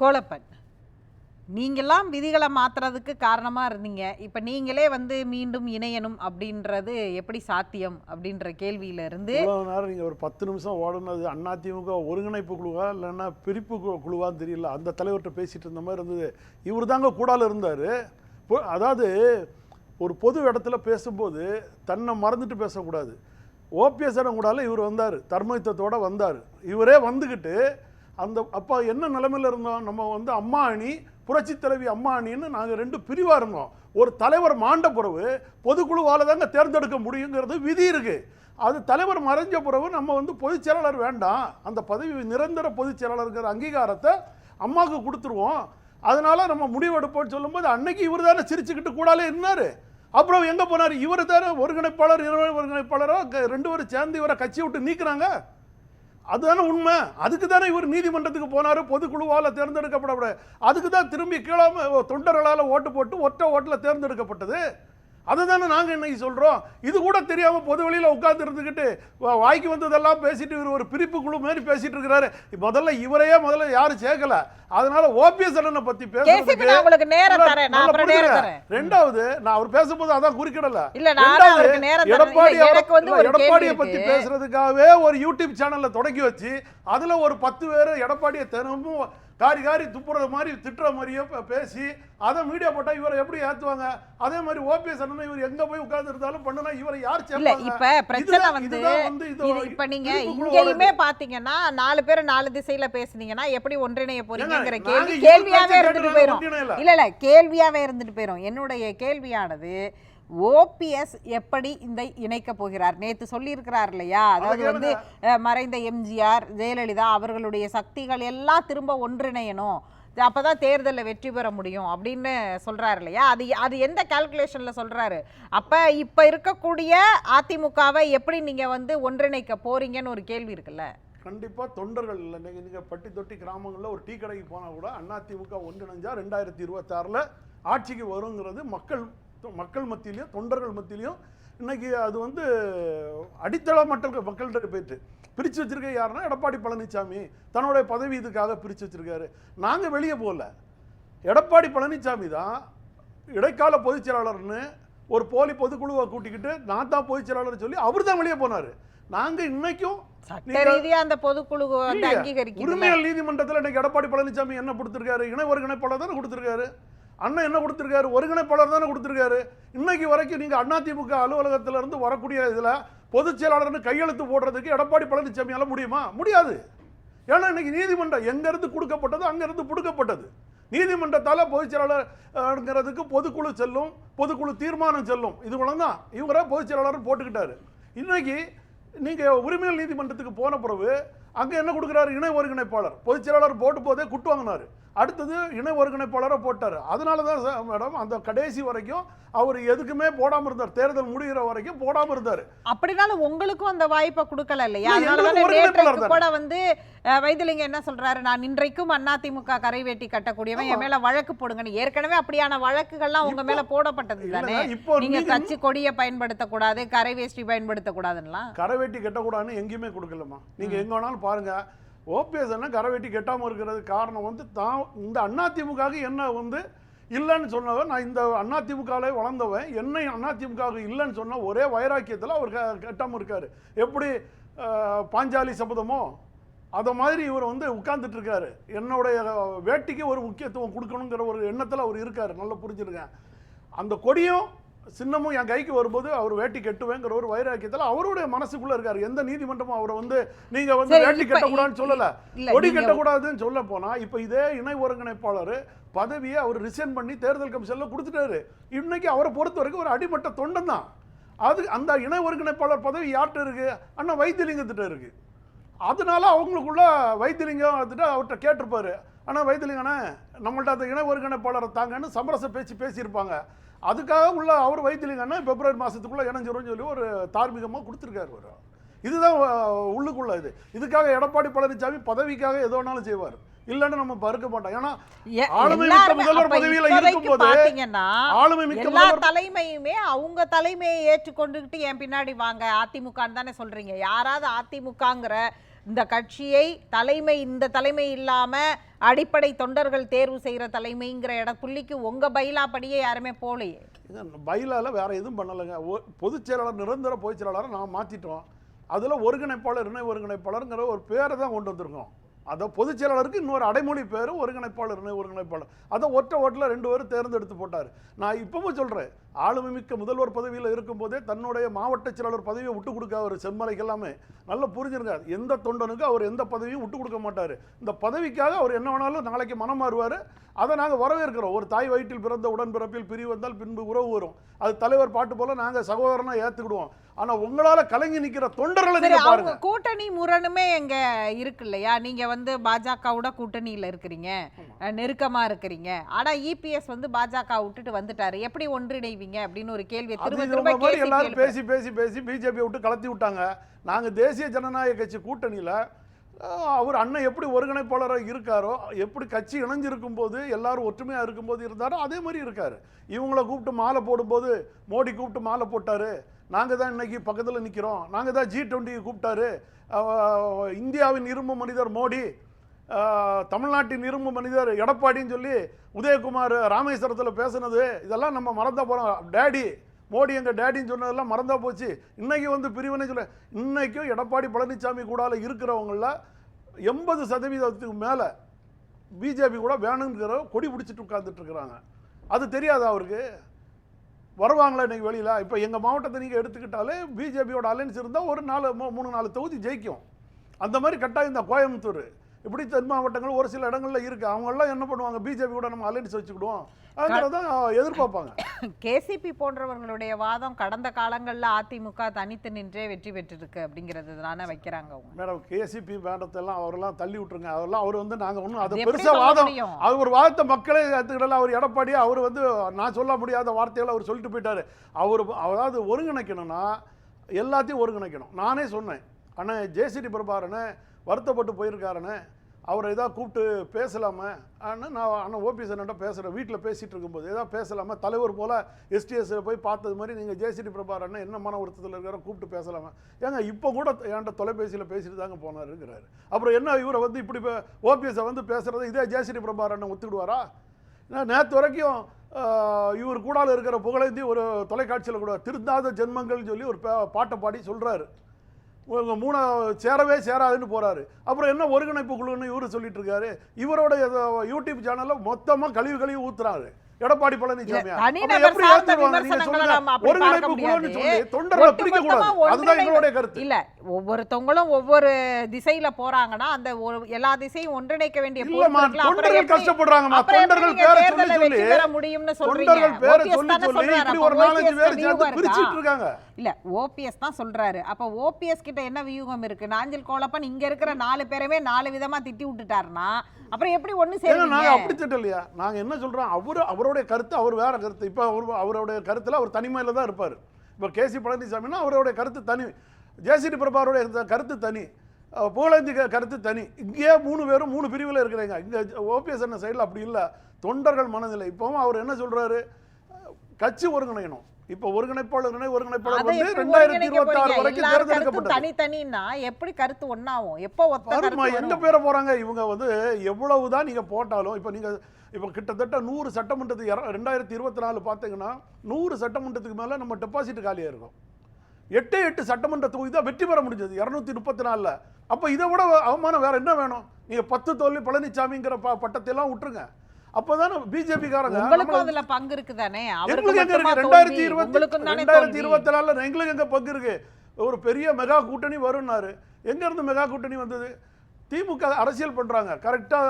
கோலப்பன். நீங்களாம் விதிகளை மாற்றுறதுக்கு காரணமாக இருந்தீங்க. இப்போ நீங்களே வந்து மீண்டும் இணையணும் அப்படின்றது எப்படி சாத்தியம் அப்படின்ற கேள்வியிலிருந்து நேரம் நீங்கள் ஒரு பத்து நிமிஷம் ஓடுனது அதிமுக ஒருங்கிணைப்பு குழுவா இல்லைன்னா பிரிப்பு கு- குழுவான்னு தெரியல. அந்த தலைவர்கிட்ட பேசிகிட்டு இருந்த மாதிரி இருந்தது. இவர் தாங்க கூடால இருந்தார். பொ- அதாவது ஒரு பொது இடத்துல பேசும்போது தன்னை மறந்துட்டு பேசக்கூடாது. ஓபிஎஸ் கூடால இவர் வந்தார். தர்மயுத்தத்தோடு வந்தார். இவரே வந்துக்கிட்டு அந்த அப்போ என்ன நிலமையில் இருந்தோம்? நம்ம வந்து அம்மா அணி புரட்சி தலைவி அம்மா அணின்னு நாங்கள் ரெண்டு பிரிவாக இருந்தோம். ஒரு தலைவர் மாண்ட பிறகு பொதுக்குழுவால் தாங்க தேர்ந்தெடுக்க முடியுங்கிறது விதி இருக்குது அது தலைவர் மறைஞ்ச பிறகு நம்ம வந்து பொதுச் செயலாளர் வேண்டாம். அந்த பதவி நிரந்தர பொதுச் செயலாளருங்கிற அங்கீகாரத்தை அம்மாவுக்கு கொடுத்துருவோம். அதனால் நம்ம முடிவெடுப்போம்னு சொல்லும்போது அன்னைக்கு இவர் தானே சிரிச்சுக்கிட்டு கூடாலே இருந்தார். அப்புறம் எங்கே போனார்? இவர் தானே ஒருங்கிணைப்பாளர் இரவு ஒருங்கிணைப்பாளராக ரெண்டு பேரும் சேர்ந்து இவரை கட்சி விட்டு நீக்கிறாங்க. அதுதானே உண்மை. அதுக்கு தானே இவர் நீதிமன்றத்துக்கு போனார் பொதுக்குழுவால் தேர்ந்தெடுக்கப்பட அதுக்கு தான் திரும்பி கீழாம தொண்டர்களால் ஓட்டு போட்டு ஒற்றை ஓட்டில் தேர்ந்தெடுக்கப்பட்டது. அதை தானே நாங்கள் இன்னைக்கு சொல்கிறோம் இது கூட தெரியாமல் பொது வெளியில் உட்கார்ந்து இருந்துக்கிட்டு வாய்க்கு வந்ததெல்லாம் பேசிட்டு இவர் ஒரு பிரிப்பு குழு மாதிரி பேசிட்டு இருக்கிறாரு. முதல்ல இவரையே முதல்ல யாரும் சேர்க்கல. அதனால ஓபிஎஸ் அண்ணனை பத்தி பேசுறதுக்கு ரெண்டாவது நான் அவர் பேசும்போது அதான் குறிக்கிடல. எடப்பாடி எடப்பாடியை பத்தி பேசுறதுக்காகவே ஒரு யூடியூப் சேனல்ல தொடங்கி வச்சு அதுல ஒரு பத்து பேர் எடப்பாடியை தினமும் காரி காரி துப்புறது மாதிரி திட்டுற மாதிரியே பேசி அதை மீடியா போட்டா இவரை எப்படி ஏத்துவாங்க அதே மாதிரி ஓபிஎஸ் அண்ணன் இவர் எங்க போய் உட்கார்ந்து இருந்தாலும் பண்ணுனா இவரை யார் சேர்ப்பாங்க இப்ப பிரச்சனை வந்து இது இப்ப நீங்க பிரிப்பு குழு இங்கேயுமே வருது. பாத்தீங்கன்னா நாலு பேர் நாலு திசையில பேசுனீங்கன்னா எப்படி ஒன்றிணைய போறீங்கங்கிற ஏங்க, கேள்வி இவர் இருந்துட்டு ஒன்றிணையல. இல்ல இல்ல கேள்வியாவே இருந்துட்டு போயிரும் என்னுடைய கேள்வியானது ஓபிஎஸ் எப்படி இந்த இணைக்க போகிறார்? நேத்து சொல்லியிருக்கிறார் இல்லையா? அதாவது அதை வந்து மறைந்த எம்ஜிஆர் ஜெயலலிதா அவர்களுடைய சக்திகள் எல்லாம் திரும்ப ஒன்றிணையணும். அப்பதான் தேர்தலில் வெற்றி பெற முடியும் அப்படின்னு சொல்றாரு இல்லையா? அது அது எந்த கால்குலேஷன்ல சொல்றாரு? அப்ப இப்ப இருக்கக்கூடிய அதிமுகவை எப்படி நீங்க வந்து ஒன்றிணைக்க போறீங்கன்னு ஒரு கேள்வி இருக்குல்ல. கண்டிப்பா தொண்டர்கள் இல்லை. நீங்க நீங்க பட்டி தொட்டி கிராமங்கள்ல ஒரு டீ கடைக்கு போனா கூட அதிமுக ஒன்றிணைஞ்சா ரெண்டாயிரத்தி இருபத்தாறுல ஆட்சிக்கு வருங்கிறது மக்கள் மக்கள் மத்தியிலையும் தொண்டர்கள் மத்தியிலையும் இன்னைக்கு அது வந்து அடித்தள மக்கள் மக்கள்கிட்ட போயிட்டு பிரிச்சு வச்சிருக்க யாருன்னா எடப்பாடி பழனிசாமி தன்னுடைய பதவி இதுக்காக பிரிச்சு வச்சிருக்காரு. நாங்க வெளியே போகல. எடப்பாடி பழனிசாமி தான் இடைக்கால பொதுச் செயலாளர்னு ஒரு போலி பொதுக்குழுவை கூட்டிக்கிட்டு நான் தான் பொதுச் செயலாளர் சொல்லி அவர் தான் வெளியே போனாரு. நாங்க இன்னைக்கும் அந்த பொதுக்குழு உரிமையல் நீதிமன்றத்தில் இன்னைக்கு எடப்பாடி பழனிசாமி என்ன கொடுத்திருக்காரு? இணை ஒருங்கிணைப்பாளர் தானே கொடுத்திருக்காரு. அண்ணன் என்ன கொடுத்துருக்காரு? ஒருங்கிணைப்பாளர் தானே கொடுத்துருக்காரு. இன்னைக்கு வரைக்கும் நீங்கள் அதிமுக அலுவலகத்திலிருந்து வரக்கூடிய இதில் பொதுச் செயலாளர்னு கையெழுத்து போடுறதுக்கு எடப்பாடி பழனிசாமியால் முடியுமா? முடியாது. ஏன்னா இன்னைக்கு நீதிமன்றம் எங்கேருந்து கொடுக்கப்பட்டது அங்கேருந்து இருந்து நீதிமன்றத்தால் பொதுச் செயலாளர்ங்கிறதுக்கு பொதுக்குழு செல்லும் பொதுக்குழு தீர்மானம் செல்லும். இது தான் இவரை பொதுச் செயலாளர் போட்டுக்கிட்டாரு. இன்னைக்கு நீங்கள் உரிமையல் நீதிமன்றத்துக்கு போன பிறகு அங்க என்ன கொடுக்குறாரு? இணை ஒருங்கிணைப்பாளர். பொதுச் செயலாளர் போட்டு போதே குட்டு வாங்கினாரு. அடுத்தது இணை ஒருங்கிணைப்பாளரை போட்டாரு. அதனால தான் மேடம் அந்த கடைசி வரைக்கும் அவர் எதுக்குமே போடாம இருந்தார். தேர்தல் முடிகிற வரைக்கும் போடாம இருந்தார். அப்படினாலும் உங்களுக்கும் அந்த வாய்ப்பை கொடுக்கல இல்லையா? அதனால. கூட வந்து அஹ், வைத்திலிங்கம் என்ன சொல்றாரு? நான் இன்றைக்கும் அதிமுக கரை வேட்டி கட்டக்கூடியவன். என் மேல வழக்கு போடுங்கன்னு. ஏற்கனவே அப்படியான வழக்குகள்லாம் உங்க மேல போடப்பட்டது தானே? இப்போ நீங்க கட்சி கொடியை பயன்படுத்த கூடாது கரை வேஷ்டி பயன்படுத்த கூடாதுலாம் கரவேட்டி கட்டக்கூடாதுன்னு எங்கேயுமே கொடுக்கலம்மா. நீங்க எங்க வேணாலும் பாருங்க ஓபிஎஸ் அண்ணன் வெட்டி கெட்டாமல் இருக்கிறது காரணம் வந்து தான் இந்த அதிமுகவுக்கு என்ன வந்து இல்லைன்னு சொன்னவர் நான் இந்த அதிமுகவில் வளர்ந்தவன் என்னை அதிமுகவுக்கு இல்லைன்னு சொன்ன ஒரே வைராக்கியத்தில் அவர் க- கெட்டாமல் இருக்கார். எப்படி பாஞ்சாலி சபதமோ அதை மாதிரி இவர் வந்து உட்கார்ந்துட்டு இருக்காரு. என்னுடைய வேட்டிக்கு ஒரு முக்கியத்துவம் கொடுக்கணுங்கிற ஒரு எண்ணத்தில் அவர் இருக்கார். நல்லா புரிஞ்சிருக்கேன் அந்த கொடியும் சின்னமும் என் கைக்கு வரும்போது அவர் வேட்டி கட்டுவேங்கிற ஒரு வைராக்கியத்தில் அவருடைய மனசுக்குள்ள இருக்காரு. எந்த நீதிமன்றமும் அவரை வந்து நீங்க வந்து வேட்டி கட்டக்கூடாதுன்னு சொல்லல. கொடி நீங்க- கட்டக்கூடாதுன்னு சொல்ல போனா இப்ப இதே இணை ஒருங்கிணைப்பாளர் பதவியை அவர் ரிசைன் பண்ணி தேர்தல் கமிஷன்ல கொடுத்துட்டாரு. இன்னைக்கு அவரை பொறுத்த வரைக்கும் ஒரு அடிமட்ட தொண்டன் தான். அது அந்த இணை ஒருங்கிணைப்பாளர் பதவி யார்கிட்ட இருக்கு? அண்ணா வைத்தியலிங்கத்திட்ட இருக்கு. அதனால அவங்களுக்குள்ள வைத்தியலிங்கம் வந்துட்டு அவர்கிட்ட கேட்டிருப்பாரு. ஆனால் வைத்தியலிங்கண்ணே நம்மள்ட்ட அந்த இணை ஒருங்கிணைப்பாளரை தாங்கன்னு சமரச பேச்சு பேசியிருப்பாங்க. அதுக்காக உள்ள அவர் வைத்தியலிங்கண்ணே பிப்ரவரி மாசத்துக்குள்ள இணைஞ்சிரும்னு சொல்லி ஒரு தார்மீகமாக கொடுத்துருக்காரு அவர். இதுதான் உள்ளுக்குள்ள இது. இதுக்காக எடப்பாடி பழனிசாமி பதவிக்காக எது வேணாலும் செய்வார். இல்லைன்னு நம்ம பருக்க மாட்டோம். ஏன்னா ஆளுமை மிக்க முதல்வர் பதவியில இருக்கும்போது ஆளுமை மிக்க எல்லா தலைமையுமே அவங்க தலைமையை ஏற்றுக்கொண்டுகிட்டு என் பின்னாடி வாங்க அதிமுகன்னு தானே சொல்றீங்க. யாராவது அதிமுகங்கிற இந்த கட்சியை தலைமை இந்த தலைமை இல்லாமல் அடிப்படை தொண்டர்கள் தேர்வு செய்கிற தலைமைங்கிற இட புள்ளிக்கு உங்கள் பைலா படியே யாருமே போலையே பயிலால வேறு எதுவும் பண்ணலைங்க. ஒ- பொதுச் செயலாளர் நிரந்தர பொதுச் செயலாளரை நான் மாற்றிட்டோம் அதில் ஒருங்கிணைப்பாளர் இணை ஒருங்கிணைப்பாளருங்கிற ஒரு பேரை தான் கொண்டு வந்திருக்கோம். அதை பொதுச் செயலாளருக்கு இன்னொரு அடைமொழி பேர் ஒருங்கிணைப்பாளர் இணை ஒருங்கிணைப்பாளர். அதை ஒற்றை ஓட்டில் ரெண்டு பேரும் தேர்ந்தெடுத்து போட்டார். நான் இப்பவும் சொல்கிறேன் ஆளுமை மிக்க முதல்வர் பதவியில் இருக்கும்போதே தன்னுடைய மாவட்ட செயலாளர் பதவியை விட்டு கொடுக்க அவர் செம்மலைக்கு எல்லாமே நல்லா புரிஞ்சிருங்க எந்த தொண்டனுக்கு அவர் எந்த பதவியும் விட்டு கொடுக்க மாட்டார். இந்த பதவிக்காக அவர் என்ன வேணாலும் நாளைக்கு மனம் மாறுவார். அதை நாங்கள் வரவேற்கிறோம். ஒரு தாய் வயிற்றில் பிறந்த உடன்பிறப்பில் பிரிவு வந்தால் பின்பு உறவு வரும். அது தலைவர் பாட்டு போல நாங்கள் சகோதரனா ஏற்றுக்கிடுவோம் ஆனால் உங்களால் கலங்கி நிற்கிற தொண்டர்களை நீங்கள் அவங்க பாருங்க. கூட்டணி முரணுமே எங்க இருக்கு இல்லையா? நீங்க வந்து பாஜகவோட கூட்டணியில இருக்கிறீங்க. அஹ், நெருக்கமா இருக்கிறீங்க. ஆனா இபிஎஸ் வந்து பாஜக விட்டுட்டு வந்துட்டாரு. எப்படி ஒன்றிணைவீங்க அப்படின்னு ஒரு கேள்வி மாதிரி எல்லாரும். பேசி பேசி பேசி பிஜேபி விட்டு கலத்தி விட்டாங்க. நாங்கள் தேசிய ஜனநாயக கட்சி கூட்டணியில் அவர் அண்ணன் எப்படி ஒருங்கிணைப்பாளராக இருக்காரோ எப்படி கட்சி இணைஞ்சிருக்கும் போது எல்லாரும் ஒற்றுமையாக இருக்கும்போது இருந்தாரோ அதே மாதிரி இருக்காரு. இவங்கள கூப்பிட்டு மாலை போடும்போது மோடி கூப்பிட்டு மாலை போட்டாரு. நாங்கள் தான் இன்னைக்கு பக்கத்தில் நிற்கிறோம் நாங்கள் தான் ஜி டுவெண்ட்டி கூப்பிட்டாரு. இந்தியாவின் இரும்பு மனிதர் மோடி தமிழ்நாட்டின் இரும்பு மனிதர் எடப்பாடின்னு சொல்லி உதயகுமார் ராமேஸ்வரத்தில் பேசுனது இதெல்லாம் நம்ம மறந்தா போகிறோம் டேடி மோடி எங்கள் டேடின்னு சொன்னதெல்லாம் மறந்தா போச்சு. இன்றைக்கி வந்து பிரிவினை சொல்ல இன்றைக்கும் எடப்பாடி பழனிசாமி கூடால இருக்கிறவங்களில் எண்பது சதவீதத்துக்கு மேலே பிஜேபி கூட வேணுங்கிற கொடி பிடிச்சிட்டு உட்கார்ந்துட்டு இருக்கிறாங்க. அது தெரியாது அவருக்கு? வருவாங்களா இன்றைக்கி வெளியில்? இப்போ எங்கள் மாவட்டத்தை நீங்கள் எடுத்துக்கிட்டாலே பிஜேபியோட அலைன்ஸ் இருந்தால் ஒரு நாலு மூணு நாலு தொகுதி ஜெயிக்கும். அந்த மாதிரி கட்டாயம் இந்த கோயம்புத்தூர். இப்படி தென் மாவட்டங்கள் ஒரு சில இடங்கள்ல இருக்கு. அவங்கெல்லாம் என்ன பண்ணுவாங்க? பிஜேபி கூட நம்ம அலைன்ஸ் வச்சுக்கிடுவோம். எதிர்பார்ப்பாங்க. கேசிபி போன்றவர்களுடைய வாதம் கடந்த காலங்கள்ல அதிமுக தனித்து நின்றே வெற்றி பெற்றிருக்கு அப்படிங்கிறது தானே வைக்கிறாங்க மேடம் கேசிபி மேடத்தெல்லாம் அவரெல்லாம் தள்ளி விட்டுருங்க. அவரெல்லாம் அவர் வந்து நாங்கள் ஒன்றும் அது பெருசாக வாதம்? அவர் ஒரு வாதத்தை மக்களே ஏற்றுக்கிடல அவர் எடப்பாடி அவர் வந்து நான் சொல்ல முடியாத வார்த்தைகளை அவர் சொல்லிட்டு போயிட்டாரு. அவர் அதாவது ஒருங்கிணைக்கணும்னா எல்லாத்தையும் ஒருங்கிணைக்கணும். நானே சொன்னேன். அண்ணன் ஜேசிடி பிரபாரனே வருத்தப்பட்டு போயிருக்காருன்னு அவரை ஏதாவது கூப்பிட்டு பேசலாமா? ஆனால் நான் அண்ணன் ஓபிஎஸ் அண்ணன் பேசுகிறேன் வீட்டில் பேசிகிட்டு இருக்கும்போது. ஏதாவது பேசலாமா? தலைவர் போல் எஸ்டிஎஸ் போய் பார்த்தது மாதிரி நீங்கள் ஜேசிடி பிரபார் அண்ணன் என்ன மன வருத்தத்தில் இருக்கிற கூப்பிட்டு பேசலாமா? ஏங்க இப்போ கூட என்கிட்ட தொலைபேசியில் பேசிட்டு தாங்க போனாருங்கிறாரு அப்புறம் என்ன இவரை வந்து இப்படி ஓபிஎஸ்ஸை வந்து பேசுகிறத இதே ஜேசிடி பிரபார் அண்ணன் ஒத்துக்கிடுவாரா? நேற்று வரைக்கும் இவர் கூடால இருக்கிற புகழேந்தி ஒரு தொலைக்காட்சியில் கூட திருந்தாத ஜென்மங்கள்னு சொல்லி ஒரு பாட்டை பாடி சொல்கிறாரு மூணா சேரவே சேராதுன்னு போகிறாரு அப்புறம் என்ன ஒருங்கிணைப்பு குழுன்னு இவரு சொல்லிட்டு இருக்காரு. இவரோட யூடியூப் சேனலில் மொத்தமாக கழிவு கழிவு ஊத்துறாரு. எடப்பாடி பழனிசாமி இல்ல ஒவ்வொருத்தவங்களும் ஒவ்வொரு திசையில போறாங்கன்னா அந்த எல்லா திசையும் ஒன்றிணைக்க வேண்டிய தொண்டர்கள் எப்படி தொண்டர்கள் பேரை சொல்லி சொல்லி முடியும்னு சொல்றீங்க? இல்ல ஓபிஎஸ் தான் சொல்றாரு. அப்ப ஓபிஎஸ் கிட்ட என்ன வியூகம் இருக்கு? நாஞ்சில் கோலப்பன் இங்க இருக்கிற நாலு பேருமே நாலு விதமா திட்டி விட்டுட்டாருன்னா அப்புறம் எப்படி ஒண்ணு ஏன்னா நாங்க அப்படி திட்டலையா? நாங்க என்ன சொல்றோம்? அவரு அவருடைய கருத்து அவர் வேற கருத்து. இப்போ அவர் அவருடைய கருத்தில் அவர் தனிமையில் தான் இருப்பார். இப்போ கேசி பழனிசாமினா அவருடைய கருத்து தனி. ஜேசிடி பிரபாருடைய கருத்து தனி. அஹ் புகழேந்தி கருத்து தனி. இங்கேயே மூணு பேரும் மூணு பிரிவில் இருக்கிறீங்க. இங்கே ஓபிஎஸ் என்ன சைடில் அப்படி இல்லை. தொண்டர்கள் மனநிலை. இப்போவும் அவர் என்ன சொல்கிறாரு கட்சி ஒருங்கிணைக்கணும் இப்ப ஒருங்கிணைப்பாளர் இணை ஒருங்கிணைப்பாளர் வந்து ரெண்டாயிரத்தி இருபத்தி ஆறு? வரைக்கும் தேர்ந்தெடுக்கப்பட்டது. தனித்தனின்னா எப்படி கருத்து ஒண்ணாகும்? எப்போ ஒத்த பாருமா கருத்து எங்க வரும்? பேரை போறாங்க? இவங்க வந்து எவ்வளவுதான் நீங்க போட்டாலும் இப்போ நீங்க இப்போ கிட்டத்தட்ட நூறு சட்டமன்றத்துக்கு ரெண்டாயிரத்தி இருபத்தி நாலு பார்த்தீங்கன்னா நூறு சட்டமன்றத்துக்கு மேல நம்ம டெபாசிட் காலியா இருக்கும். எட்டு எட்டு சட்டமன்ற தொகுதி தான் வெற்றி பெற முடிஞ்சது இரநூத்தி முப்பத்தி நாலில் அப்போ இதை விட அவமானம் வேற என்ன வேணும்? நீங்க பத்து தோல்வி பழனிசாமிங்கிற ப பட்டத்தை எல்லாம் விட்டுருங்க. அப்போதானே பிஜேபி காரங்க? உங்களுக்கும் அதுல பங்கு இருக்குதானே? அவருக்கு எங்களுக்கு எங்க இருக்கு? ரெண்டாயிரத்தி இருபத்தி தானே ரெண்டாயிரத்தி. இருபத்தி நாலுல எங்களுக்கு எங்க பங்கு இருக்கு? ஒரு பெரிய மெகா கூட்டணி வரும்னாரு. எங்க இருந்து மெகா கூட்டணி வந்தது? திமுக அரசியல் பண்றாங்க. கரெக்டா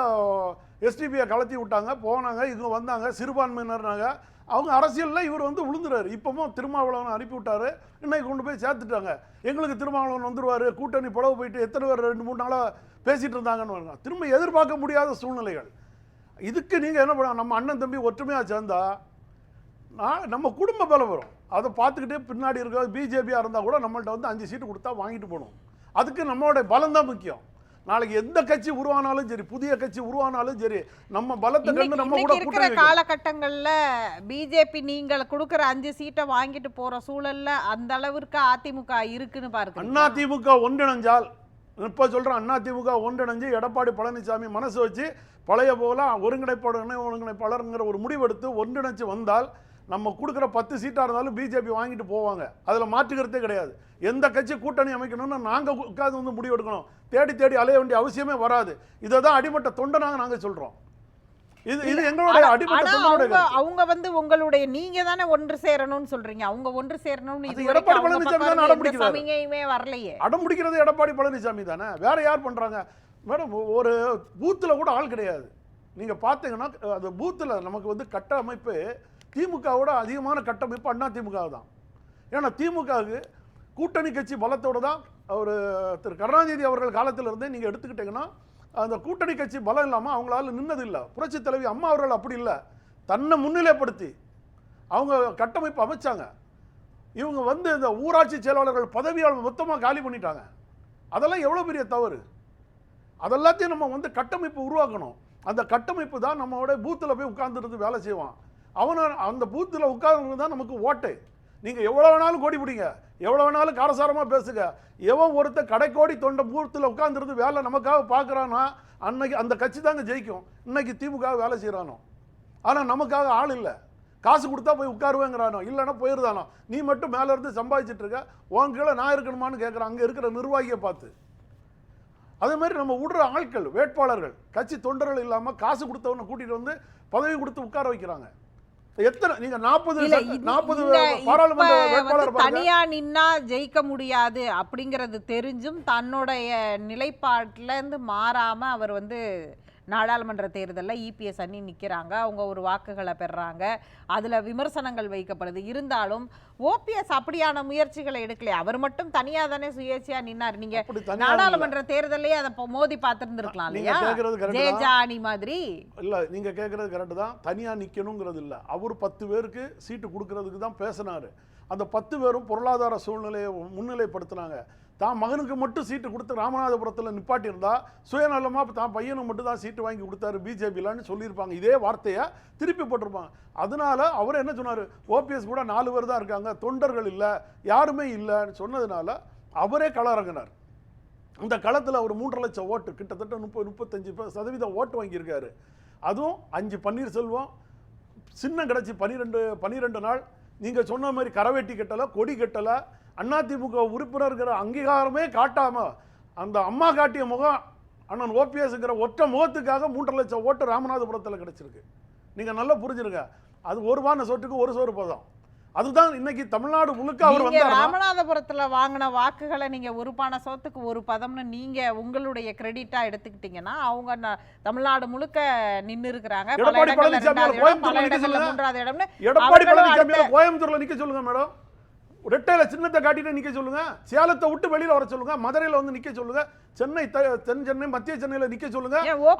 எஸ்டிபியை கலத்தி விட்டாங்க போனாங்க இவங்க வந்தாங்க சிறுபான்மையினர்னாங்க. அவங்க அரசியல்ல இவர் வந்து விழுந்துறாரு இப்பவும் திருமாவளவன் அனுப்பி விட்டாரு. இன்னைக்கு கொண்டு போய் சேர்த்துட்டாங்க. எங்களுக்கு திருமாவளவன் வந்துருவாரு. கூட்டணி புலவு போயிட்டு எத்தனை பேர் ரெண்டு மூணு நாளா பேசிட்டு இருந்தாங்கன்னு. திரும்ப எதிர்பார்க்க முடியாத சூழ்நிலைகள். இதுக்கு நீங்க என்ன பண்ண நம்ம அண்ணன் தம்பி ஒற்றுமையா சேர்ந்தா நான் நம்ம குடும்ப பலம் வரும். அதை பார்த்துக்கிட்டே பின்னாடி இருக்க பிஜேபியாக இருந்தால் கூட நம்மள்ட்ட வந்து அஞ்சு சீட்டு கொடுத்தா வாங்கிட்டு போகணும். அதுக்கு நம்மளுடைய பலம் தான் முக்கியம். நாளைக்கு எந்த கட்சி உருவானாலும் சரி புதிய கட்சி உருவானாலும் சரி நம்ம பலத்தை கண்டு நம்ம கூட இருக்கிற. காலகட்டங்கள்ல பிஜேபி நீங்கள் கொடுக்கிற அஞ்சு சீட்டை வாங்கிட்டு போற சூழல்ல அந்த அளவிற்கு அதிமுக இருக்குன்னு பாருங்க. அண்ணா திமுக ஒன்றிணைஞ்சால் இப்போ சொல்கிறேன் அதிமுக ஒன்றிணைஞ்சு எடப்பாடி பழனிசாமி மனசு வச்சு பழைய போல ஒருங்கிணைப்பாளர் ஒருங்கிணைப்பாளருங்கிற ஒரு முடிவெடுத்து ஒன்றிணைச்சு வந்தால் நம்ம கொடுக்குற பத்து சீட்டாக இருந்தாலும் பிஜேபி வாங்கிட்டு போவாங்க. அதில் மாற்றுக்கிறதே கிடையாது. எந்த கட்சி கூட்டணி அமைக்கணும்னு நாங்கள் உட்காந்து வந்து முடிவெடுக்கணும். தேடி தேடி அலைய வேண்டிய அவசியமே வராது. இதை தான் அடிமட்ட தொண்டனாக நாங்கள் சொல்கிறோம் இது இது எங்களுடைய அடிமட்ட அவங்க. அவங்க வந்து உங்களுடைய நீங்க தானே ஒன்று சேரணும்னு சொல்றீங்க. அவங்க ஒன்று சேரணும்னு இது எடப்பாடி பழனிசாமி தானே எந்த அடம்பிடிக்கிறாரு. சமிகையுமே வரலையே. அடம் பிடிக்கிறது எடப்பாடி பழனிசாமி தானே. வேற யார் பண்றாங்க? மேடம் ஒரு பூத்துல கூட ஆள் கிடையாது. நீங்க பார்த்தீங்கன்னா அந்த பூத்துல நமக்கு வந்து கட்டமைப்பு திமுகவோட அதிகமான கட்டமைப்பு அண்ணா திமுக தான். ஏன்னா திமுகவுக்கு கூட்டணி கட்சி பலத்தோட தான் அவர் திரு கருணாநிதி அவர்கள் காலத்துல இருந்தே நீங்க எடுத்துக்கிட்டீங்கன்னா அந்த கூட்டணி கட்சி பலம் இல்லாமல் அவங்களால நின்னது இல்லை புரட்சி தலைவி அம்மா அவர்கள் அப்படி இல்லை. தன்னை முன்னிலைப்படுத்தி அவங்க கட்டமைப்பு அமைச்சாங்க. இவங்க வந்து இந்த ஊராட்சி செயலாளர்கள் பதவியால் மொத்தமாக காலி பண்ணிட்டாங்க. அதெல்லாம் எவ்வளோ பெரிய தவறு? அதெல்லாத்தையும் நம்ம வந்து கட்டமைப்பு உருவாக்கணும். அந்த கட்டமைப்பு தான் நம்மளோட பூத்தில் போய் உட்கார்ந்துருந்து வேலை செய்வான். அவனை அந்த பூத்தில் உட்கார்ந்து தான் நமக்கு ஓட்டு. நீங்கள் எவ்வளோ வேணாலும் கோடி பிடிங்க. எவ்வளோ வேணாலும் காரசாரமாக பேசுங்க. எவன் ஒருத்த கடைக்கோடி தொண்ட பூத்தில் உட்காந்துருந்து வேலை நமக்காக பார்க்குறான்னா அன்னைக்கு அந்த கட்சி தாங்க ஜெயிக்கும். இன்னைக்கு திமுக வேலை செய்கிறானோ ஆனால் நமக்காக ஆள் இல்லை. காசு கொடுத்தா போய் உட்காருவேங்கிறானோ? இல்லைன்னா போயிருந்தானோ நீ மட்டும் மேலே இருந்து சம்பாதிச்சிட்டு இருக்க. உன் கீழே நான் இருக்கணுமான்னு கேட்குறேன் அங்கே இருக்கிற நிர்வாகியை பார்த்து. அதே மாதிரி நம்ம விடுற ஆட்கள் வேட்பாளர்கள் கட்சி தொண்டர்கள் இல்லாமல் காசு கொடுத்தவனை கூட்டிகிட்டு வந்து பதவி கொடுத்து உட்கார வைக்கிறாங்க. எத்தனை நீங்க நாற்பது நாற்பது பாராளுமன்ற வேட்பாளர் தனியா நின்னா ஜெயிக்க முடியாது அப்படிங்கறது தெரிஞ்சும் தன்னுடைய நிலைப்பாட்டுல இருந்து மாறாம அவர் வந்து நாடாளுமன்ற தேர்தலில் இபிஎஸ் அணி நிக்கிறாங்க. அவங்க ஒரு வாக்குகளை பெறுறாங்க அதுல விமர்சனங்கள் வைக்கப்படுது. இருந்தாலும் ஓபிஎஸ் அப்படியான முயற்சிகளை எடுக்கலையே. அவர் மட்டும் தனியா தானே சுயேட்சையா நின்னார். நீங்க அப்படி தனியா நாடாளுமன்ற தேர்தலே அதை மோதி பார்த்திருந்திருக்கலாம் இல்லையா. ஜெயஜா அணி மாதிரி. இல்ல நீங்க கேட்கறது கரெக்டு தான். தனியா நிக்கணுங்கிறது இல்ல. அவர் பத்து பேருக்கு சீட்டு கொடுக்கறதுக்கு தான் பேசினாரு. அந்த பத்து பேரும் பொருளாதார சூழ்நிலையை முன்னிலைப்படுத்தினாங்க. தான் மகனுக்கு மட்டும் சீட்டு கொடுத்து ராமநாதபுரத்தில் நிப்பாட்டியிருந்தா சுயநலமாக தான் பையனுக்கு மட்டும் தான் சீட்டு வாங்கி கொடுத்தாரு பிஜேபியிலன்னு சொல்லியிருப்பாங்க. இதே வார்த்தையை திருப்பி போட்டிருப்பாங்க. அதனால அவர் என்ன சொன்னார்? ஓபிஎஸ் கூட நாலு பேர் தான் இருக்காங்க தொண்டர்கள் இல்லை யாருமே இல்லைன்னு சொன்னதுனால அவரே களமிறங்கினார் இந்த களத்தில் அவர் மூன்றரை லட்சம் ஓட்டு கிட்டத்தட்ட முப்பது முப்பத்தஞ்சு ப- சதவீதம் ஓட்டு வாங்கியிருக்காரு. அதுவும் அஞ்சு பன்னீர்செல்வம் சின்னம் கிடச்சி பன்னிரெண்டு பன்னிரெண்டு நாள். நீங்கள் சொன்ன மாதிரி கரவேட்டி கட்டலை கொடி கட்டலை அதிமுக உறுப்பினர்கிற அங்கீகாரமே காட்டாம அந்த அம்மா காட்டிய முகம் அண்ணன் ஓபிஎஸ்ங்கிற ஒற்றை முகத்துக்காக மூன்றரை லட்சம் ஓட்டு ராமநாதபுரத்தில் கிடைச்சிருக்கு. நீங்கள் நல்லா புரிஞ்சிருங்க. அது ஒரு வான சொட்டுக்கு ஒரு சோறு பதம். அதுதான் இன்னைக்கு தமிழ்நாடு முழுக்க அவர் வந்தாருன்னா ராமநாதபுரத்துல வாங்கின வாக்குகளை நீங்க ஒரு பானை சோத்துக்கு ஒரு பதம்னு நீங்க உங்களுடைய கிரெடிட்டா எடுத்துக்கிட்டீங்கன்னா அவங்க தமிழ்நாடு முழுக்க நின்னு இருக்கிறாங்க. மூன்றாவது இடம்னு கோயம்புத்தூர்ல நிக்க சொல்லுங்க மேடம். ரெட்டையில சின்னத்தை காட்டிட்டு நிக்க சொல்லுங்க. சேலத்தை விட்டு வெளியில வர சொல்லுங்க. மதுரையில வந்து நிக்க சொல்லுங்க. சென்னை தென் சென்னை மத்திய சென்னையில நிக்க சொல்லுங்க.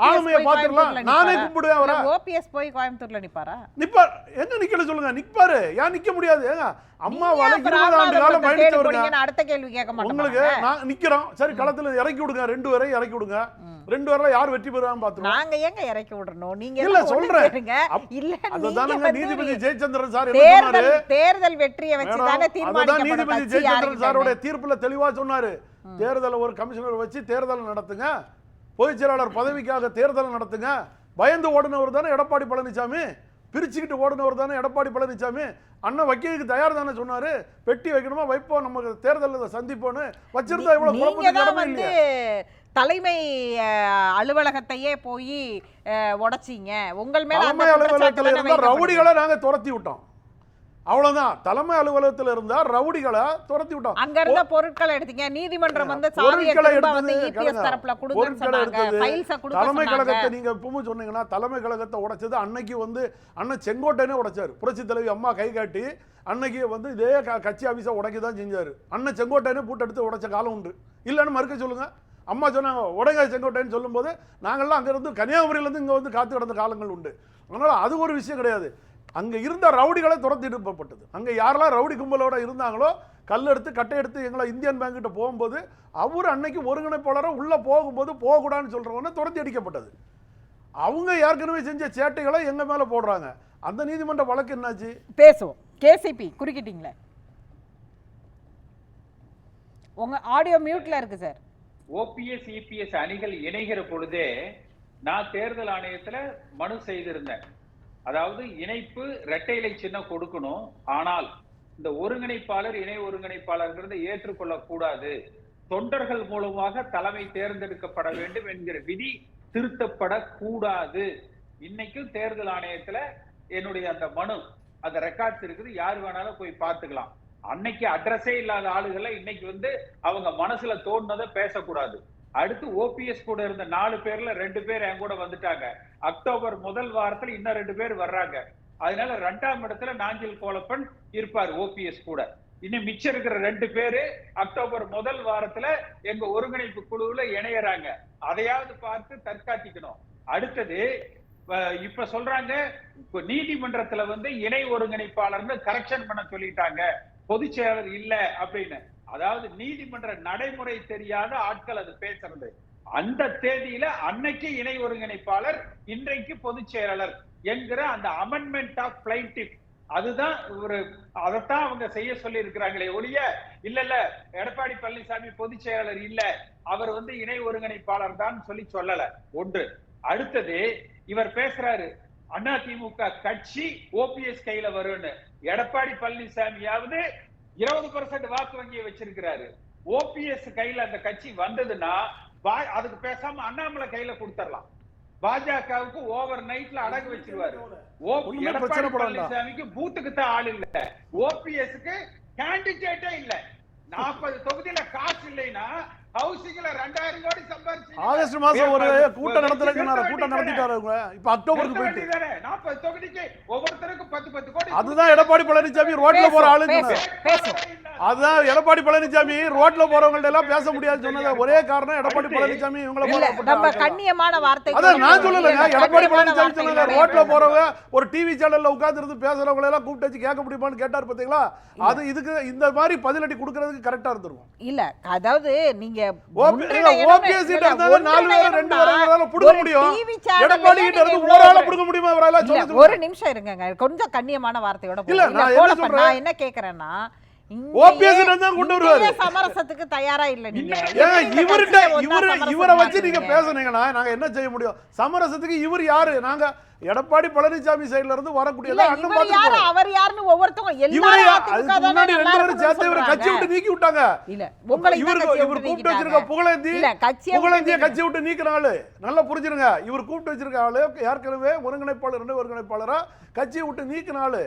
ஆளுமையை கோயம்புத்தூர்ல நானே நிப்பாரா? கூப்பிடுவேன் அவரை. OPS போய் கோயம்புத்தூர்ல நிப்பாரா? நிப்பார் எங்க நிக்கல சொல்லுங்க? நிப்பாரு. ஏன் நிக்க முடியாது? ஏங்க அம்மாவால இருபது ஆண்டு காலம் பயணிச்சவருங்க அடுத்த கேள்வி கேட்க உங்களுக்கு மாட்டோம் நான் நிக்கிறோம். சரி களத்துல இறக்கி விடுங்க. ரெண்டு பேரையும் இறக்கி விடுங்க. ரெண்டு பேர்ல யார் வெற்றி பெறுவாங்க பாத்துருவோம் நாங்க ஏங்க இறக்கி விடணும்? நீங்க இல்ல, சொல்றேன். இல்ல அதுதானுங்க நீதிபதி ஜெயச்சந்திரன் சார் தேர்தல் வெற்றியை வச்சு தானே அதுதான் நீதிபதி ஜெயச்சந்திரன் யாருக்கிட்ட சாரோட தீர்ப்புல தெளிவா சொன்னாரு. தேர்தலை ஒரு கமிஷனர் வச்சு தேர்தல் நடத்துங்க. பொதுச் செயலாளர் பதவிக்காக தேர்தல் நடத்துங்க. பயந்து ஓடுனவர் தானே எடப்பாடி பழனிசாமி பிரிச்சுக்கிட்டு ஓடுனவர் தானே எடப்பாடி பழனிசாமி அண்ணன் வைக்கிறதுக்கு தயார் தானே சொன்னாரு. பெட்டி வைக்கணுமா? வைப்போம். நமக்கு தேர்தலில் சந்திப்போம்னு. வச்சிருந்தா இவ்வளவு வந்து தலைமை அலுவலகத்தையே போய் உடைச்சீங்க. உங்கள் மேல தலைமை அலுவலகத்தில் தானே இருந்தா வைக்கப்படுது. ரவுடிகளை நாங்க துரத்தி விட்டோம். அவ்வளவுதான். தலைமை அலுவலகத்தில் இருந்தா ரவுடிகளை துரத்தி விட்டோம். அங்க இருந்த பொருட்களை எடுத்தீங்க. நீதிமன்றம் வந்து பொருட்களை எடுத்தது கொடுக்க தலைமை கழகத்தை நீங்க இப்பவும் சொன்னீங்கன்னா தலைமை கழகத்தை உடைச்சது அன்னைக்கு வந்து அண்ணன் செங்கோட்டையனே உடைச்சாரு. புரட்சி தலைவி அம்மா கை காட்டி அன்னைக்கு வந்து இதே கட்சி ஆபீஸை உடைக்க தான் செஞ்சாரு. அண்ணன் செங்கோட்டையனே பூட்டு எடுத்து உடைச்ச காலம் உண்டு. இல்லைன்னு மறுக்க சொல்லுங்க. அம்மா சொன்னாங்க உடைங்க செங்கோட்டைன்னு சொல்லும்போது நாங்கள்லாம் அங்கிருந்து கன்னியாகுமரியிலேருந்து இங்கே வந்து காத்து கிடந்த காலங்கள் உண்டு. அதனால அது ஒரு விஷயம் கிடையாது. அங்க இருந்த ரவுடிகளை துரத்தி எடுப்பப்பட்டது அங்க யாரெல்லாம் ரவுடி கும்பலோட இருந்தாங்களோ கல் எடுத்து கட்டை எடுத்து எங்களை இந்தியன் பேங்க் கிட்ட போகும்போது அவர் அன்னைக்கு ஒருங்கிணைப்பாளராக உள்ள போகும்போது போகக்கூடாதுன்னு சொல்றவங்க துரத்தி அடிக்கப்பட்டது. அவங்க ஏற்கனவே செஞ்ச சேட்டைகளை எங்க மேல போடுறாங்க. அந்த நீதிமன்ற வழக்கு என்னாச்சு? பேசுவோம். கேசிபி குறுக்கிட்டீங்களே. உங்க ஆடியோ மியூட்ல இருக்கு சார் ஓபிஎஸ் இபிஎஸ் அணிகள் இணைகிற பொழுதே நான் தேர்தல் ஆணையத்துல மனு செய்திருந்தேன். அதாவது இணைப்பு இரட்டை இலை சின்னம் கொடுக்கணும். ஆனால் இந்த ஒருங்கிணைப்பாளர் இணை ஒருங்கிணைப்பாளர்ங்கிறத ஏற்றுக்கொள்ளக்கூடாது. தொண்டர்கள் மூலமாக தலைமை தேர்ந்தெடுக்கப்பட வேண்டும் என்கிற விதி திருத்தப்படக்கூடாது. இன்னைக்கும் தேர்தல் ஆணையத்துல என்னுடைய அந்த மனு அந்த ரெக்கார்ட்ஸ் இருக்குது. யார் வேணாலும் போய் பார்த்துக்கலாம். அன்னைக்கு அட்ரஸே இல்லாத ஆளுகளை இன்னைக்கு வந்து அவங்க மனசுல தோணுனதை பேசக்கூடாது. அடுத்து ஓபிஎஸ் கூட இருந்த நாலு பேர்ல ரெண்டு பேர் என் கூட வந்துட்டாங்க. அக்டோபர் முதல் வாரத்துல இன்னும் ரெண்டு பேர் வர்றாங்க. அதனால ரெண்டாம் இடத்துல நாஞ்சில் கோலப்பன் இருப்பார் ஓபிஎஸ் கூட. இன்னும் மிச்சம் இருக்கிற ரெண்டு பேரு அக்டோபர் முதல் வாரத்துல எங்க ஒருங்கிணைப்பு குழுவுல இணையறாங்க. அதையாவது பார்த்து தற்காத்திக்கணும். அடுத்தது இப்ப சொல்றாங்க இப்ப நீதிமன்றத்துல வந்து இணை ஒருங்கிணைப்பாளர்னு கரெக்ஷன் பண்ண சொல்லிட்டாங்க. பொதுச் செயலர் இல்ல அப்படின்னு. அதாவது நீதிமன்ற நடைமுறை தெரியாத ஆட்கள் அது பேசுறது. அந்த தேதியில அன்னைக்கு இணை ஒருங்கிணைப்பாளர் இன்றைக்கு பொதுச் செயலாளர் என்கிற அந்த அமெண்ட்மெண்ட் ஆஃப் பிளைண்டிப் அதுதான் ஒரு அதைத்தான் அவங்க செய்ய சொல்லி இருக்கிறாங்களே ஒழிய இல்ல இல்ல எடப்பாடி பழனிசாமி பொதுச் செயலாளர் இல்ல அவர் வந்து இணை ஒருங்கிணைப்பாளர் தான் சொல்லி சொல்லல. ஒன்று. அடுத்தது இவர் பேசுறாரு அதிமுக கட்சி ஓபிஎஸ் கையில வரும்னு. எடப்பாடி பழனிசாமியாவது இருபது பர்சன்ட் வாக்கு வங்கியை வச்சிருக்கிறாரு. ஓபிஎஸ் கையில அந்த கட்சி வந்ததுன்னா அதுக்கு பேசாம அண்ணாமலை கையில கொடுத்துடலாம் பாஜகவுக்கு ஓவர் நைட்ல அடகு வச்சிருவாரு. எடப்பாடி. பழனிசாமிக்கு பூத்துக்கு தான் ஆள் இல்ல. ஓபிஎஸ்க்கு கேண்டிடேட்டே இல்ல. நாற்பது தொகுதியில காசு இல்லைன்னா ஹவுசிங்ல ரெண்டாயிரம் கோடி சம்பாரிச்சு ஆகஸ்ட் மாசம் ஒரு கூட்டம் நடத்துறதுக்கு கூட்டம் நடத்திட்டாரு? அவங்க இப்ப அக்டோபருக்கு போயிட்டு. நாற்பது தொகுதிக்கு ஒவ்வொருத்தருக்கும் பத்து பத்து கோடி அதுதான் எடப்பாடி பழனிசாமி ரோட்ல போற ஆளுங்க. அதுதான் எடப்பாடி பழனிசாமி ரோட்ல போறவங்கள்ட்ட எல்லாம் பேச முடியாது சொன்னது. ஒரே காரணம் எடப்பாடி பழனிசாமி இவங்கள நம்ம. கண்ணியமான வார்த்தை அதான் நான் சொல்லலைங்க. எடப்பாடி பழனிசாமி சொன்னது ரோட்ல போற போறவங்க ஒரு டிவி சேனல்ல உட்கார்ந்து இருந்து பேசுறவங்க எல்லாம் கூப்பிட்டு வச்சு கேட்க முடியுமான்னு கேட்டார் பாத்தீங்களா? அது இதுக்கு இந்த மாதிரி பதிலடி கொடுக்கறதுக்கு கரெக்டா இருந்திருக்கும். இல்ல அதாவது நீங்க ஓபிஎஸ் ஓபிஎஸ் கிட்ட இருந்தாங்க நாலு பேர் ரெண்டு பேரால புடுங்க முடியும். எடப்பாடி கிட்ட இருந்து ஒரு ஆளை புடுங்க முடியுமா? அவரால இல்ல சொல்லுங்க ஒரு நிமிஷம் இருங்கங்க. கொஞ்சம் கண்ணியமான வார்த்தையோட இல்ல? நான் என்ன கேக்குறேன்னா சமரசத்துக்கு தயாரா இல்ல இவர்கிட்ட இவரு இவரை வச்சு நீங்க. பேசுனீங்கன்னா நாங்க என்ன செய்ய முடியும்? சமரசத்துக்கு இவர் யாரு? நாங்க எடப்பாடி பழனிசாமி சைடுல இருந்து வரக்கூடிய இவர். அவர் யாருன்னு ஒவ்வொருத்தவங்க இவரை முன்னாடி ரெண்டு பேரும் சேர்த்து இவரை கட்சி விட்டு. நீக்கி விட்டாங்க இல்ல இவர் விட்டு கூப்பிட்டு வச்சிருக்க. புகழேந்தி இல்ல கட்சியை விட்டு புகழேந்திய கட்சி விட்டு நீக்கிற ஆளு. நல்லா புரிஞ்சிருங்க. இவர் கூப்பிட்டு வச்சிருக்க ஆளு ஏற்கனவே ஒருங்கிணைப்பாளர் ரெண்டு ஒருங்கிணைப்பாளரா கட்சியை விட்டு நீக்கின ஆளு.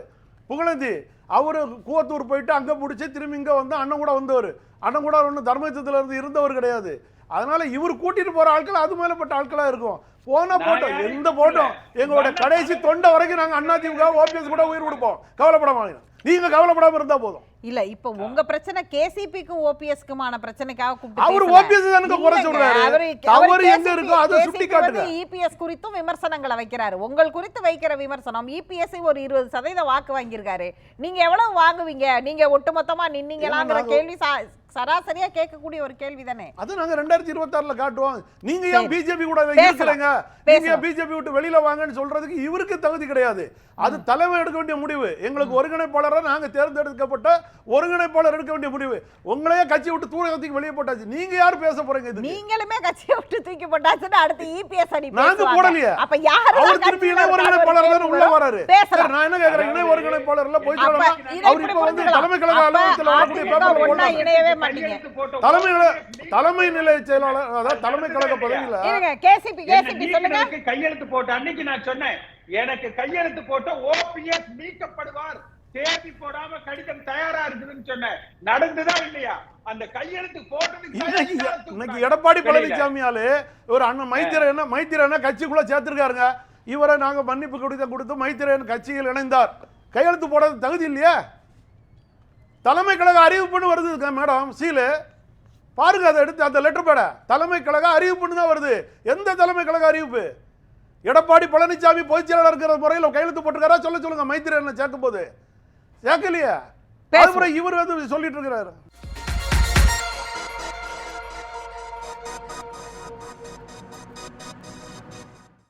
புகழந்தி அவர் கூவத்தூர் போயிட்டு அங்கே முடிச்சு திரும்பி இங்கே வந்து அண்ணன் கூட வந்தவர். அண்ணன் கூட ஒன்றும் தர்மயுத்தத்துல இருந்து இருந்தவர் கிடையாது. அதனால இவர் கூட்டிட்டு போற ஆட்கள் அது மேலப்பட்ட ஆட்களா இருக்கும். போனா போட்டோம். எந்த போட்டோம்? மன்ன- கடைசி தொண்டை வரைக்கும் நாங்க அதிமுக ஓபிஎஸ் கூட உயிர் கொடுப்போம். கவலைப்படாம நீங்க கவலைப்படாம இருந்தா போதும். இல்ல இப்ப உங்க பிரச்சனை கேசிபிக்கும் ஓபிஎஸ்க்குமான பிரச்சனைக்காக கூப்பிட்டு அவரு. OPS தானுங்க குறை சொல்றாரு. அவரு- தவறு எங்க KCP இருக்கோ அதை சுட்டி காட்டுங்க. EPS குறித்தும் விமர்சனங்களை வைக்கிறாரு. உங்கள் குறித்து வைக்கிற விமர்சனம் இபிஎஸ் ஒரு இருபது சதவீத வாக்கு வாங்கியிருக்காரு. நீங்க எவ்வளவு வாங்குவீங்க? நீங்க ஒட்டுமொத்தமா நின்னீங்களாங்கிற கேள்வி சா- சராசரியா கேட்கக்கூடிய ஒரு கேள்வி தானே அது நாங்க ரெண்டாயிரத்தி இருபத்தி ஆறுல காட்டுவோம் நீங்க ஏன். பிஜேபி கூட. இருக்கிறீங்க நீங்க. பிஜேபி விட்டு வெளியில வாங்கன்னு சொல்றதுக்கு இவருக்கு தகுதி கிடையாது அது தலைமை எடுக்க வேண்டிய முடிவு எங்களுக்கு ஒருங்கிணைப்பாளரா நாங்க தேர்ந்தெடுக்கப்பட்ட ஒருங்கிணைப்பாளர் எடுக்க வேண்டிய முடிவு உங்களையே கட்சி விட்டு தூரத்துக்கு வெளியே போட்டாச்சு நீங்க யார் பேச போறீங்க இது நீங்களுமே கட்சியை விட்டு தூக்கி போட்டாச்சுன்னு அடுத்து இபிஎஸ் அணி நாங்க பேசுவாங்க. போடலையே. அப்ப யாரு அவர் திருப்பி இணை ஒருங்கிணைப்பாளர் தானே உள்ள வராரு நான் என்ன கேக்குறேன் இணை ஒருங்கிணைப்பாளர் எல்லாம் போய் சொல்லலாம் அவர் இப்ப வந்து. தலைமை கழக அலுவலகத்தில் வரக்கூடிய. இணையவே மாட்டீங்க. தலைமை நிலைய செயலாளர் அதாவது தலைமை கழக பதவியில இருங்க கேசிபி என்ன கேசிபி சொல்லுங்க. நீக்கினதுக்கு கையெழுத்து போட்ட அன்னைக்கு நான் சொன்னேன். எனக்கு கையெழுத்து போட்ட ஓபிஎஸ் நீக்கப்படுவார். தேதி போடாம கடிதம் தயாரா இருக்குதுன்னு சொன்னேன். நடந்துதா இல்லையா? அந்த கையெழுத்து போட்டதுக்கு இன்னைக்கு எடப்பாடி. பழனிசாமியாலே ஒரு அண்ணன் மைத்திரன் மைத்திரனை கட்சிக்குள்ள சேர்த்திருக்காருங்க. இவரை நாங்க மன்னிப்பு கடிதம் கொடுத்து மைத்திரன் கட்சியில் இணைந்தார். கையெழுத்து போட தகுதி இல்லையா? தலைமை கழக அறிவிப்புன்னு வருது மேடம். சீலு பாருங்க அதை எடுத்து அந்த லெட்டர் பேட. தலைமை கழக அறிவிப்புன்னு தான் வருது. எந்த தலைமை கழக அறிவிப்பு? எடப்பாடி பழனிசாமி பொதுச் செயலாளர் இருக்கிற முறையில் கையெழுத்து போட்டிருக்காரா? சொல்ல சொல்லுங்க மைத்திரனை சேர்க்கும் போது. சேர்க்கலையே? இவர் வந்து சொல்லிட்டு இருக்கிறாரு.